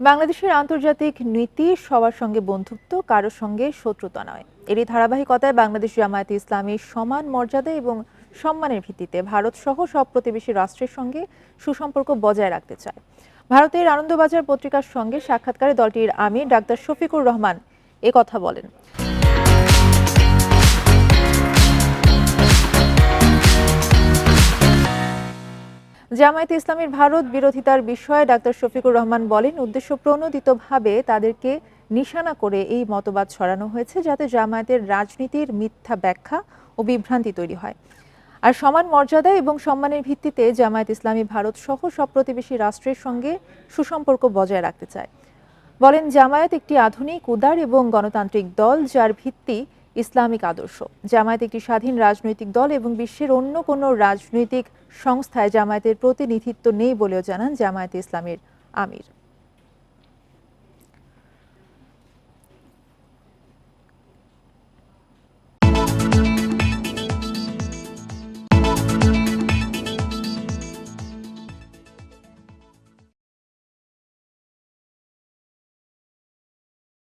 বাংলাদেশের আন্তর্জাতিক নীতি সবার সঙ্গে বন্ধুত্ব, কারোর সঙ্গে শত্রুতা নয়। এরই ধারাবাহিকতায় বাংলাদেশ জামায়াতে ইসলামী সমান মর্যাদা এবং সম্মানের ভিত্তিতে ভারত সহ সব প্রতিবেশী রাষ্ট্রের সঙ্গে সুসম্পর্ক বজায় রাখতে চায়। ভারতের আনন্দবাজার পত্রিকার সঙ্গে সাক্ষাৎকারে দলটির আমির ডাক্তার শফিকুর রহমান কথা বলেন। জামায়াতে ইসলামীর ভারত বিরোধিতার বিষয়ে ডাক্তার শফিকুর রহমান বলেন উদ্দেশ্য প্রণোদিতভাবে তাদেরকে নিশানা করে এই মতবাদ ছড়ানো হয়েছে যাতে জামায়াতের রাজনীতির মিথ্যা ব্যাখ্যা ও বিভ্রান্তি তৈরি হয়। আর সমান মর্যাদা এবং সম্মানের ভিত্তিতে জামায়াত ইসলামী ভারত সহ সব প্রতিবেশী রাষ্ট্রের সঙ্গে সুসম্পর্ক বজায় রাখতে চায়। বলেন, জামায়াত একটি আধুনিক, উদার এবং গণতান্ত্রিক দল যার ভিত্তি ইসলামিক আদর্শ। জামায়াত একটি স্বাধীন রাজনৈতিক দল এবং বিশ্বের অন্য কোনো রাজনৈতিক সংস্থায় জামায়াতের প্রতিনিধিত্ব নেই বলেও জানান জামায়াতে ইসলামের আমির।